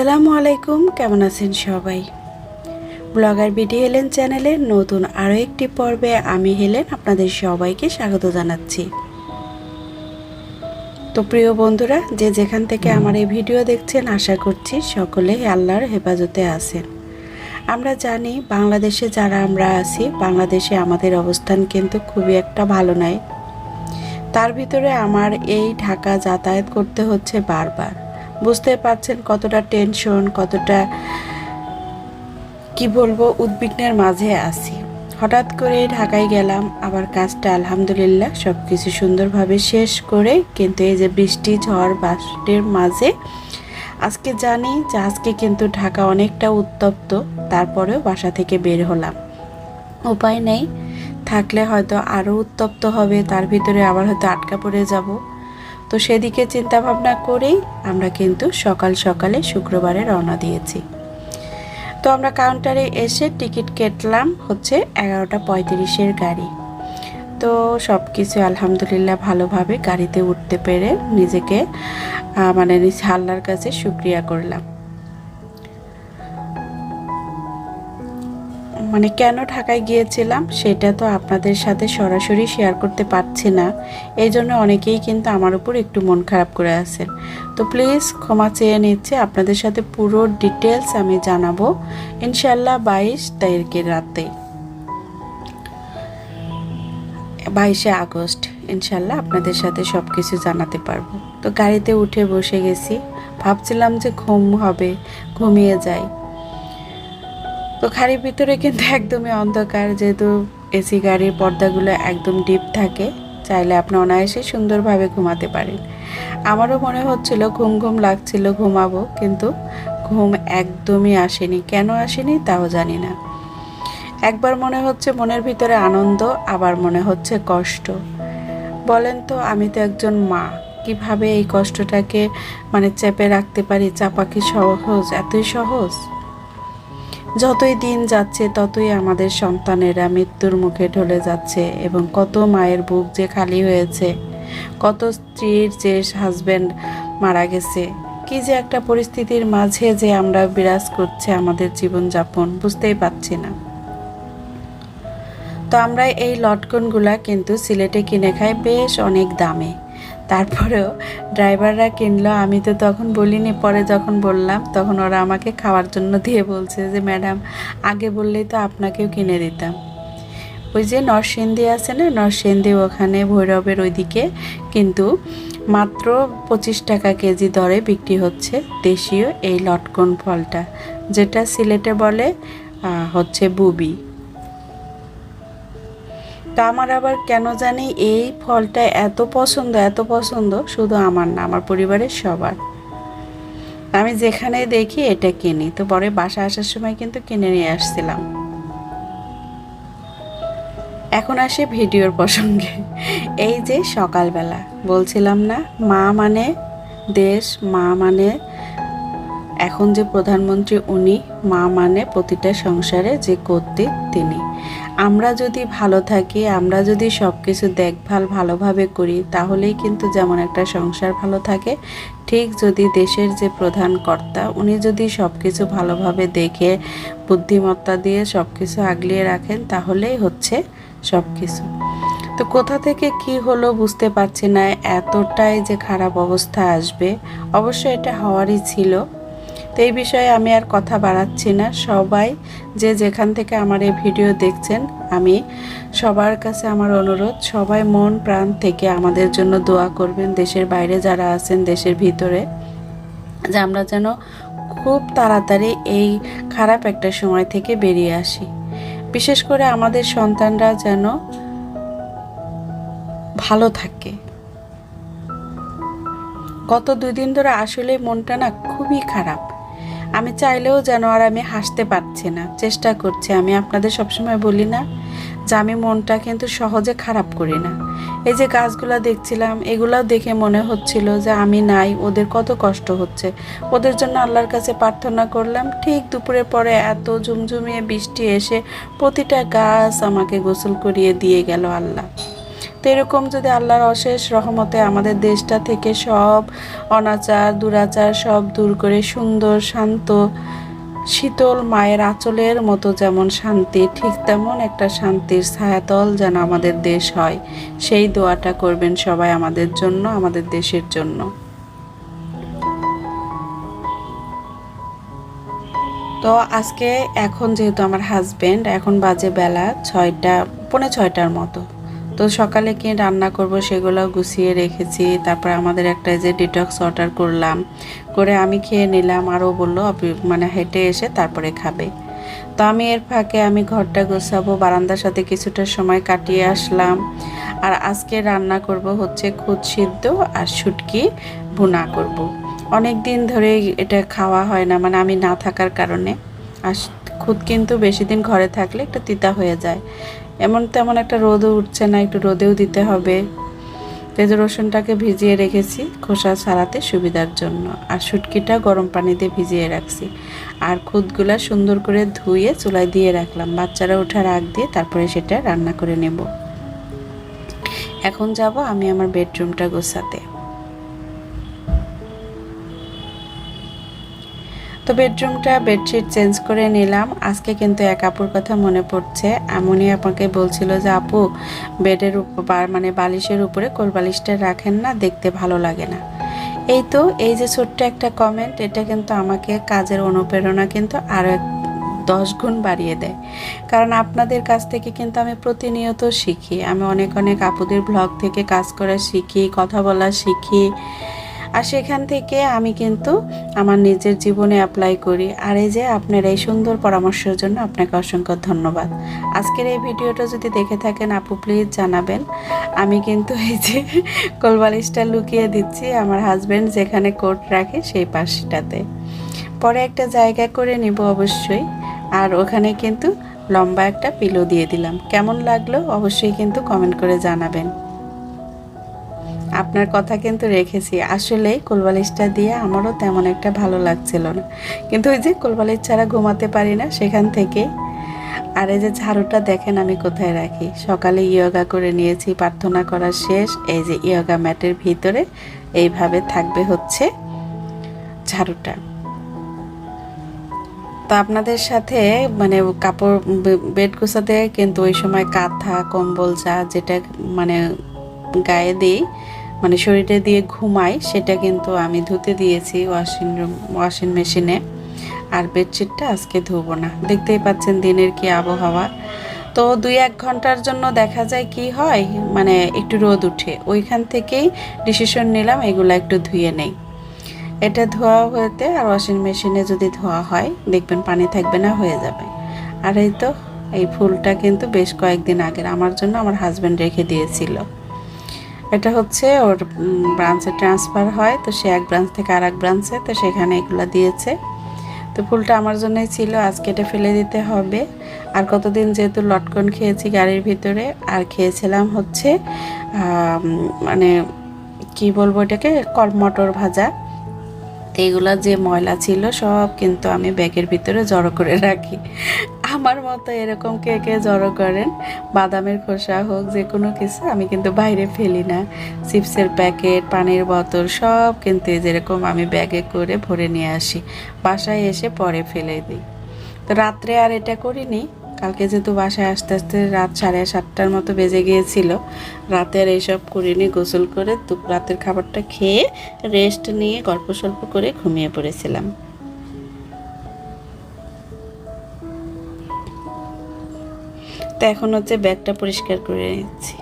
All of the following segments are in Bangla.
আসসালামু আলাইকুম, কেমন আছেন সবাই? ব্লগার বিডি হেলেন চ্যানেলের নতুন আরও একটি পর্বে আমি হেলেন আপনাদের সবাইকে স্বাগত জানাচ্ছি। তো প্রিয় বন্ধুরা, যে যেখান থেকে আমার এই ভিডিও দেখছেন, আশা করছি সকলে আল্লাহর হেফাজতে আছেন। আমরা জানি বাংলাদেশে যারা আমরা আছি, বাংলাদেশে আমাদের অবস্থান কিন্তু খুবই একটা ভালো নয়। তার ভিতরে আমার এই ঢাকা যাতায়াত করতে হচ্ছে বারবার। বুঝতে পারছেন কতটা টেনশন, কতটা, কি বলব, উদ্বিগ্নের মাঝে আছি। হঠাৎ করে ঢাকায় গেলাম, আবার কাজটা আলহামদুলিল্লাহ সব কিছু সুন্দরভাবে শেষ করে, কিন্তু এই যে বৃষ্টি, ঝড়, বাষ্পের মাঝে, আজকে জানি যে আজকে কিন্তু ঢাকা অনেকটা উত্তপ্ত, তারপরেও বাসা থেকে বের হলাম। উপায় নেই, থাকলে হয়তো আরও উত্তপ্ত হবে, তার ভিতরে আবার হয়তো আটকা পড়ে যাব। তো সেদিকে চিন্তা ভাবনা করেই আমরা কিন্তু সকাল সকালে শুক্রবারে রওনা দিয়েছি। তো আমরা কাউন্টারে এসে টিকিট কেটলাম হচ্ছে এগারোটা পঁয়ত্রিশের গাড়ি। তো সব কিছু আলহামদুলিল্লাহ ভালোভাবে গাড়িতে উঠতে পেরে নিজেকে মানে নিজ হাল্লার কাছে শুক্রিয়া করলাম। মানে কেন ঢাকায় গিয়েছিলাম সেটা তো আপনাদের সাথে সরাসরি শেয়ার করতে পারছি না। এই জন্য অনেকেই কিন্তু আমার উপর একটু মন খারাপ করে আছেন। তো প্লিজ ক্ষমা চেয়ে নিচ্ছে, আপনাদের সাথে পুরো ডিটেলস আমি জানাব ইনশাল্লাহ বাইশ তারিখের রাতে। বাইশে আগস্ট ইনশাল্লাহ আপনাদের সাথে সব কিছু জানাতে পারব। তো গাড়িতে উঠে বসে গেছি, ভাবছিলাম যে ঘুম হবে, ঘুমিয়ে যাই। তো খাড়ির ভিতরে কিন্তু একদমই অন্ধকার, যেহেতু এসি গাড়ির পর্দাগুলো একদম ডিপ থাকে, চাইলে আপনি অনায়াসে সুন্দরভাবে ঘুমাতে পারেন। আমারও মনে হচ্ছিল ঘুম ঘুম লাগছিল, ঘুমাবো, কিন্তু ঘুম একদমই আসেনি। কেন আসেনি তাও জানি না। একবার মনে হচ্ছে মনের ভিতরে আনন্দ, আবার মনে হচ্ছে কষ্ট। বলেন তো, আমি তো একজন মা, কীভাবে এই কষ্টটাকে মানে চেপে রাখতে পারি? চাপা কি সহজ? এতই সহজ? যতই দিন যাচ্ছে, ততই আমাদের সন্তানেরা মৃত্যুর মুখে ঢলে যাচ্ছে এবং কত মায়ের বুক যে খালি হয়েছে, কত স্ত্রীর যে হাজব্যান্ড মারা গেছে। কি যে একটা পরিস্থিতির মাঝে যে আমরা বিরাজ করছে আমাদের জীবনযাপন, বুঝতেই পারছি না। তো আমরা এই লটকনগুলা কিন্তু সিলেটে কিনে খাই বেশ অনেক দামে। তারপরেও ড্রাইভাররা কিনলো, আমি তো তখন বলিনি, পরে যখন বললাম, তখন ওরা আমাকে খাওয়ার জন্য দিয়ে বলছে যে, ম্যাডাম, আগে বললেই তো আপনাকেও কিনে দিতাম। ওই যে নরসিংদী আছে না, নরসিংদী ওখানে ভৈরবের ওইদিকে কিন্তু মাত্র পঁচিশ টাকা কেজি দরে বিক্রি হচ্ছে দেশীয় এই লটকন ফলটা, যেটা সিলেটে বলে হচ্ছে বুবি। তা আমার আবার কেন জানি এই ফলটা এত পছন্দ এত পছন্দ? শুধু আমার না, আমার পরিবারের সবার। আমি যেখানে দেখি এটা কিনি। তো পরে বাসা আসার সময় কিন্তু কিনে নিয়ে আসছিলাম। এখন আসে ভিডিওর প্রসঙ্গে। এই যে সকালবেলা, বলছিলাম না, মা মানে দেশ, মা মানে এখন যে প্রধানমন্ত্রী উনি, মা মানে প্রতিটা সংসারে যে কর্তৃক তিনি। আমরা যদি ভালো থাকি, আমরা যদি সব কিছু দেখভাল ভালোভাবে করি, তাহলেই কিন্তু যেমন একটা সংসার ভালো থাকে, ঠিক যদি দেশের যে প্রধান কর্তা, উনি যদি সব কিছু ভালোভাবে দেখে, বুদ্ধিমত্তা দিয়ে সব কিছু আগলিয়ে রাখেন, তাহলেই হচ্ছে সব কিছু তো কোথা থেকে কি হলো বুঝতে পারছি না, এতটাই যে খারাপ অবস্থা আসবে, অবশ্য এটা হওয়ারই ছিল। তো এই বিষয়ে আমি আর কথা বাড়াচ্ছি না। সবাই যে যেখান থেকে আমার এই ভিডিও দেখছেন, আমি সবার কাছে আমার অনুরোধ, সবাই মন প্রাণ থেকে আমাদের জন্য দোয়া করবেন। দেশের বাইরে যারা আছেন, দেশের ভিতরে, যে আমরা যেন খুব তাড়াতাড়ি এই খারাপ একটা সময় থেকে বেরিয়ে আসি। বিশেষ করে আমাদের সন্তানরা যেন ভালো থাকে। গত দুই দিন ধরে আসলে মনটা না খুবই খারাপ। আমি চাইলেও যেন আর আমি হাসতে পারছি না। চেষ্টা করছি, আমি আপনাদের সবসময় বলি না যে আমি মনটা কিন্তু সহজে খারাপ করি না। এই যে গাছগুলো দেখছিলাম, এগুলাও দেখে মনে হচ্ছিল যে আমি নাই, ওদের কত কষ্ট হচ্ছে। ওদের জন্য আল্লাহর কাছে প্রার্থনা করলাম, ঠিক দুপুরের পরে এত ঝুমঝুমিয়ে বৃষ্টি এসে প্রতিটা গাছ আমাকে গোসল করিয়ে দিয়ে গেল আল্লাহ। তো এরকম যদি আল্লাহর অশেষ রহমতে আমাদের দেশটা থেকে সব অনাচার, দুরাচার সব দূর করে সুন্দর, শান্ত, শীতল মায়ের আঁচলের মতো যেমন শান্তি, ঠিক তেমন একটা শান্তির ছায়াতল যেন আমাদের দেশ হয়। সেই দোয়াটা করবেন সবাই আমাদের জন্য, আমাদের দেশের জন্য। তো আজকে এখন যেহেতু আমার হাজব্যান্ড এখন বাজে বেলা ছয়টা, পৌনে ছয়টার মতো। তো সকালে কি রান্না করব সেগুলো গুছিয়ে রেখেছি। তারপর আমাদের একটা যে ডিটক্স অর্ডার করলাম, করে আমি খেয়ে নিলাম। আরও বলল মানে হেঁটে এসে তারপরে খাবে। তো আমি এর ফাঁকে আমি ঘরটা গোছাবো, বারান্দার সাথে কিছুটা সময় কাটিয়ে আসলাম। আর আজকে রান্না করব হচ্ছে খুদ সিদ্ধ আর শুটকি ভুনা করব। অনেক দিন ধরে এটা খাওয়া হয় না মানে আমি না থাকার কারণে। আর খুদ কিন্তু বেশি দিন ঘরে থাকলে একটু তিতা হয়ে যায়। এমন তেমন একটা রোদও উঠছে না, একটু রোদেও দিতে হবে। তেজ রসুনটাকে ভিজিয়ে রেখেছি খোসা ছাড়াতে সুবিধার জন্য। আর শুটকিটা গরম পানিতে ভিজিয়ে রাখছি। আর খুদগুলা সুন্দর করে ধুয়ে চুলায় দিয়ে রাখলাম। বাচ্চারা ওঠার আগ দিয়ে তারপরে সেটা রান্না করে নেব। এখন যাব আমি আমার বেডরুমটা গোছাতে। তো বেডরুমটা বেডশিট চেঞ্জ করে নিলাম। আজকে কিন্তু এক আপুর কথা মনে পড়ছে। এমনই আপনাকে বলছিল যে, আপু, বেডের উপর মানে বালিশের উপরে কোল বালিশটা রাখেন না, দেখতে ভালো লাগে না। এই তো, এই যে ছোট্ট একটা কমেন্ট এটা কিন্তু আমাকে কাজের অনুপ্রেরণা কিন্তু আরও এক দশ গুণ বাড়িয়ে দেয়। কারণ আপনাদের কাছ থেকে কিন্তু আমি প্রতিনিয়ত শিখি। আমি অনেক অনেক আপুদের ব্লগ থেকে কাজ করা শিখি, কথা বলা শিখি। আর সেখান থেকে আমি কিন্তু আমার নিজের জীবনে অ্যাপ্লাই করি। আর এই যে আপনার এই সুন্দর পরামর্শের জন্য আপনাকে অসংখ্য ধন্যবাদ। আজকের এই ভিডিওটা যদি দেখে থাকেন, আপু প্লিজ জানাবেন। আমি কিন্তু এই যে কোলবালিশটা লুকিয়ে দিচ্ছি আমার হাজব্যান্ড যেখানে কোট রাখে সেই পাশটাতে। পরে একটা জায়গা করে নিব অবশ্যই। আর ওখানে কিন্তু লম্বা একটা পিলো দিয়ে দিলাম। কেমন লাগল অবশ্যই কিন্তু কমেন্ট করে জানাবেন। আপনার কথা কিন্তু রেখেছি। আসলেই কোলবালিশটা দিয়ে আমারও তেমন একটা ভালো লাগছিল না। কিন্তু ওই যে কোলবালিশ ছাড়া ঘুমাতে পারি না সেখান থেকে। আর এই যে ঝাড়ুটা দেখেন আমি কোথায় রাখি। সকালে ইয়োগা করে নিয়েছি, প্রার্থনা করা শেষ। এই যে ইয়োগা ম্যাটের ভিতরে এইভাবে থাকবে হচ্ছে ঝাড়ুটা। তো আপনাদের সাথে মানে কাপড় বেড গোছাতে কিন্তু ওই সময় কাঁথা, কম্বল, যা যেটা মানে গায়ে দিই মানে শরীরে দিয়ে ঘুমাই, সেটা কিন্তু আমি ধুতে দিয়েছি ওয়াশিং রুম ওয়াশিং মেশিনে আর বেডশিটটা আজকে ধুবো না। দেখতেই পাচ্ছেন দিনের কি আবহাওয়া। তো দুই এক ঘণ্টার জন্য দেখা যায় কি হয় মানে একটু রোদ উঠে। ওইখান থেকেই ডিসিশন নিলাম এগুলো একটু ধুয়ে নেই। এটা ধোয়া হতে আর ওয়াশিং মেশিনে যদি ধোয়া হয়, দেখবেন পানি থাকবে না, হয়ে যাবে। আর এই তো, এই ফুলটা কিন্তু বেশ কয়েকদিন আগের। আমার জন্য আমার হাজব্যান্ড রেখে দিয়েছিল। এটা হচ্ছে ওর ব্রাঞ্চে ট্রান্সফার হয়, তো সে এক ব্রাঞ্চ থেকে আর এক ব্রাঞ্চে তো সেখানে এগুলো দিয়েছে। তো ফুলটা আমার জন্যই ছিল, আজকে এটা ফেলে দিতে হবে। আর কতদিন যেহেতু লটকন খেয়েছি গাড়ির ভিতরে, আর খেয়েছিলাম হচ্ছে মানে কি বলব এটাকে মটর ভাজা। এগুলো যে ময়লা ছিল সব কিন্তু আমি ব্যাগের ভিতরে জড়ো করে রাখি। আমার মতো এরকম কে কে জড়ো করেন? বাদামের খোসা হোক, যে কোনো কিছু, আমি কিন্তু বাইরে ফেলি না। চিপসের প্যাকেট, পানির বোতল, সব কিন্তু যেরকম আমি ব্যাগে করে ভরে নিয়ে আসি। বাসায় এসে পরে ফেলে দিই। তো রাত্রে আর এটা করিনি। কালকে যেহেতু বাসায় আসতে আসতে রাত সাড়ে সাতটার মতো বেজে গিয়েছিল, রাতে আর এইসব করিনি, গোসল করে রাতের খাবারটা খেয়ে রেস্ট নিয়ে গল্প সল্প করে ঘুমিয়ে পড়েছিলাম। তো এখন হচ্ছে ব্যাগটা পরিষ্কার করে নিচ্ছি।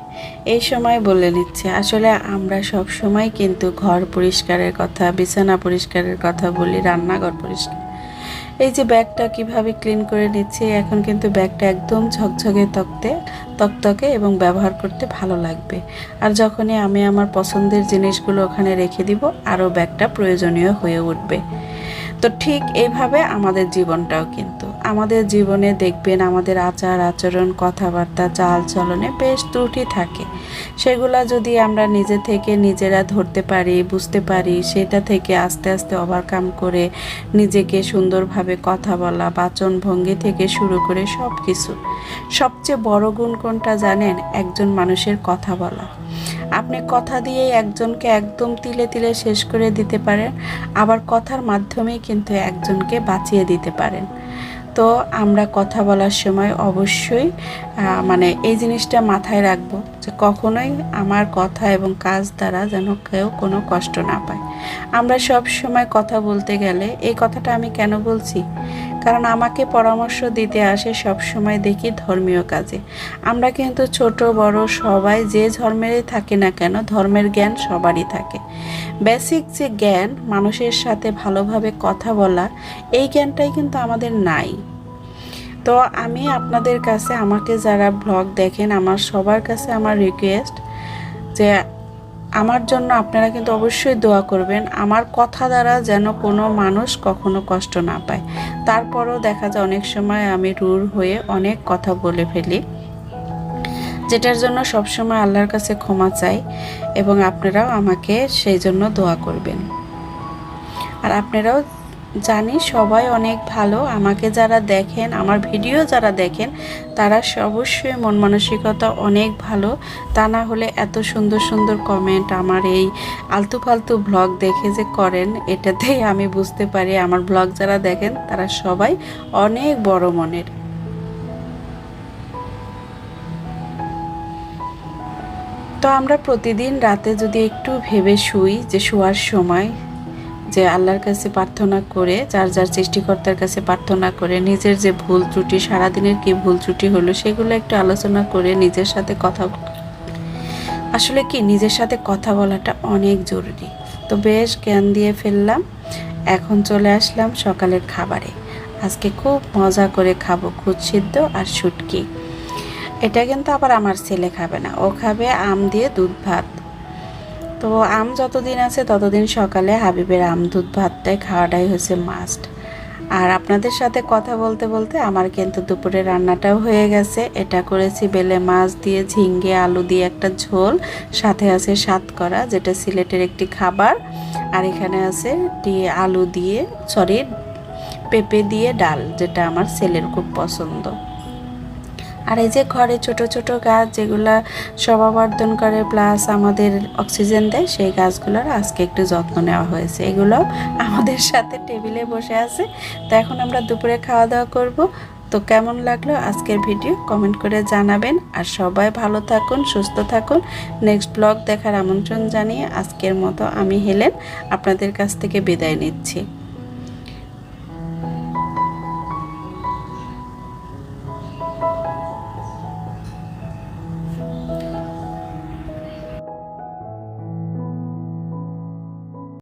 এই সময় বলে নিচ্ছে, আসলে আমরা সব সময় কিন্তু ঘর পরিষ্কারের কথা, বিছানা পরিষ্কারের কথা বলি, রান্নাঘর পরিষ্কার। এই যে ব্যাগটা কীভাবে ক্লিন করে নিচ্ছি, এখন কিন্তু ব্যাগটা একদম ঝকঝকে তকতে তকতকে এবং ব্যবহার করতে ভালো লাগবে। আর যখনই আমি আমার পছন্দের জিনিসগুলো ওখানে রেখে দিব, আরও ব্যাগটা প্রয়োজনীয় হয়ে উঠবে। তো ঠিক এইভাবে আমাদের জীবনটাও কিন্তু। আমাদের জীবনে দেখবেন আমাদের আচার আচরণ, কথাবার্তা চাল চলনে বেশ ত্রুটি থাকে। সেগুলা যদি আমরা নিজে থেকে নিজেরা ধরতে পারি, বুঝতে পারি, সেটা থেকে আস্তে আস্তে ওভারকাম করে নিজেকে সুন্দরভাবে কথা বলা, বাচন ভঙ্গি থেকে শুরু করে সব কিছু সবচেয়ে বড় গুণ কোনটা জানেন? একজন মানুষের কথা বলা। আপনি কথা দিয়ে একজনকে একদম তিলে তিলে শেষ করে দিতে পারেন, আবার কথার মাধ্যমেই কিন্তু একজনকে বাঁচিয়ে দিতে পারেন। তো আমরা কথা বলার সময় অবশ্যই মানে এই জিনিসটা মাথায় রাখব যে কখনোই আমার কথা এবং কাজ দ্বারা যেন কেউ কোনো কষ্ট না পায়। আমরা সব সময় কথা বলতে গেলে এই কথাটা আমি কেন বলছি? কারণ আমাকে পরামর্শ দিতে আসে সব সময় দেখি ধর্মীয় কাজে। আমরা কিন্তু ছোট, বড় সবাই যে ধর্মেরই থাকি না কেন, ধর্মের জ্ঞান সবারই থাকে। বেসিক যে জ্ঞান, মানুষের সাথে ভালোভাবে কথা বলা, এই জ্ঞানটাই কিন্তু আমাদের নাই। তো আমি আপনাদের কাছে, আমাকে যারা ব্লগ দেখেন, আমার সবার কাছে আমার রিকোয়েস্ট যে আমার জন্য আপনারা কিন্তু অবশ্যই দোয়া করবেন। আমার কথা দ্বারা যেন কোনো মানুষ কখনো কষ্ট না পায়। তারপরও দেখা যায় অনেক সময় আমি রুর হয়ে অনেক কথা বলে ফেলি, যেটার জন্য সবসময় আল্লাহর কাছে ক্ষমা চাই এবং আপনারাও আমাকে সেই জন্য দোয়া করবেন। আর আপনারাও জানি সবাই অনেক ভালো। আমাকে যারা দেখেন, আমার ভিডিও যারা দেখেন, তারা অবশ্যই মন মানসিকতা অনেক ভালো। তা না হলে এত সুন্দর সুন্দর কমেন্ট আমার এই আলতু ফালতু ব্লগ দেখে যে করেন, এটাতেই আমি বুঝতে পারি। আমার ব্লগ যারা দেখেন, তারা সবাই অনেক বড় মনের। তো আমরা প্রতিদিন রাতে যদি একটু ভেবে শুই যে শোয়ার সময় যে আল্লাহর কাছে প্রার্থনা করে, যার যার সৃষ্টিকর্তার কাছে প্রার্থনা করে, নিজের যে ভুল ত্রুটি, সারাদিনের কি ভুল ত্রুটি হলো, সেগুলো একটু আলোচনা করে নিজের সাথে কথা আসলে কি, নিজের সাথে কথা বলাটা অনেক জরুরি। তো বেশ জ্ঞান দিয়ে ফেললাম, এখন চলে আসলাম সকালের খাবারে। আজকে খুব মজা করে খাব খুদ সিদ্ধ আর শুটকি। এটা কিন্তু আবার আমার ছেলে খাবে না। ও খাবে আম দিয়ে দুধ ভাত। তো আম যতদিন আছে, ততদিন সকালে হাবিবের আম, দুধ ভাতটাই খাওয়াটাই হচ্ছে মাস্ট আর আপনাদের সাথে কথা বলতে বলতে আমার কিন্তু দুপুরে রান্নাটাও হয়ে গেছে। এটা করেছি বেলে মাছ দিয়ে ঝিঙ্গে আলু দিয়ে একটা ঝোল। সাথে আছে সাত করা যেটা সিলেটের একটি খাবার। আর এখানে আছে আলু দিয়ে সরি পেঁপে দিয়ে ডাল, যেটা আমার ছেলের খুব পছন্দ। আর এই যে ঘরে ছোট ছোট গাছ যেগুলা শোভাবর্ধন করে প্লাস আমাদের অক্সিজেন দেয়, সেই গাছগুলোর আজকে একটু যত্ন নেওয়া হয়েছে। এগুলো আমাদের সাথে টেবিলে বসে আছে। তো এখন আমরা দুপুরে খাওয়া দাওয়া করব। তো কেমন লাগল আজকের ভিডিও কমেন্ট করে জানাবেন। আর সবাই ভালো থাকুন, সুস্থ থাকুন। নেক্সট ব্লগ দেখার আমন্ত্রণ জানিয়ে আজকের মতো আমি হেলেন। আপনাদের কাছ থেকে বিদায় নিচ্ছি।